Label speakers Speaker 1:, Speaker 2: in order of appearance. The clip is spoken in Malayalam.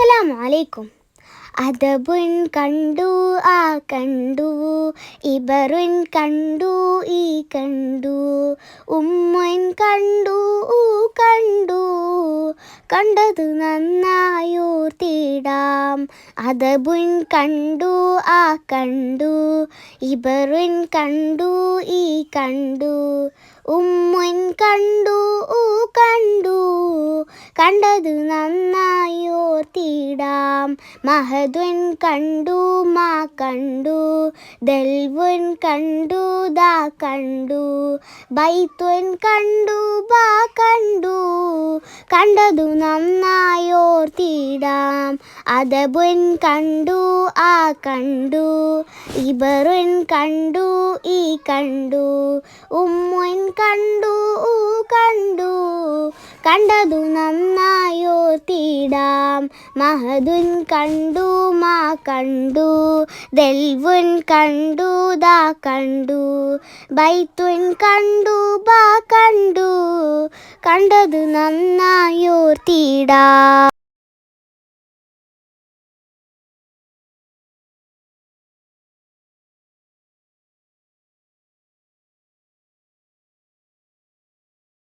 Speaker 1: അസ്സലാമു അലൈക്കും അദബുൻ കണ്ടു ആ കണ്ടു ഇബറുൻ കണ്ടു ഈ കണ്ടു ഉമ്മൻ കണ്ടു ഊ കണ്ടു കണ്ടത് നന്നായോർത്തിടാം. അദബുൻ കണ്ടു ആ കണ്ടു ഇബറുൻ കണ്ടു ഈ കണ്ടു ഉമ്മൻ കണ്ടു കണ്ടത് നന്നായോർത്തിടാം. മഹദ്വൻ കണ്ടു മാ കണ്ടു ദൽവൻ കണ്ടു ദാ കണ്ടു ബൈത്വൻ കണ്ടു ബാ കണ്ടു. കണ്ടതു നന്നായോർത്തിടാം. അതബുൻ കണ്ടു ആ കണ്ടു ഇബറുൻ കണ്ടു ഈ കണ്ടു ഉമ്മുൻ കണ്ടു ഊ കണ്ടു കണ്ടതു നന്നായോർത്തിടാം മഹദുൻ കണ്ടു മാ കണ്ടു ദൽവുൻ കണ്ടു ദാ കണ്ടു ബൈത്തുൻ കണ്ടു ബാ കണ്ടു. കണ്ടതു നന്നായോർത്തിടാം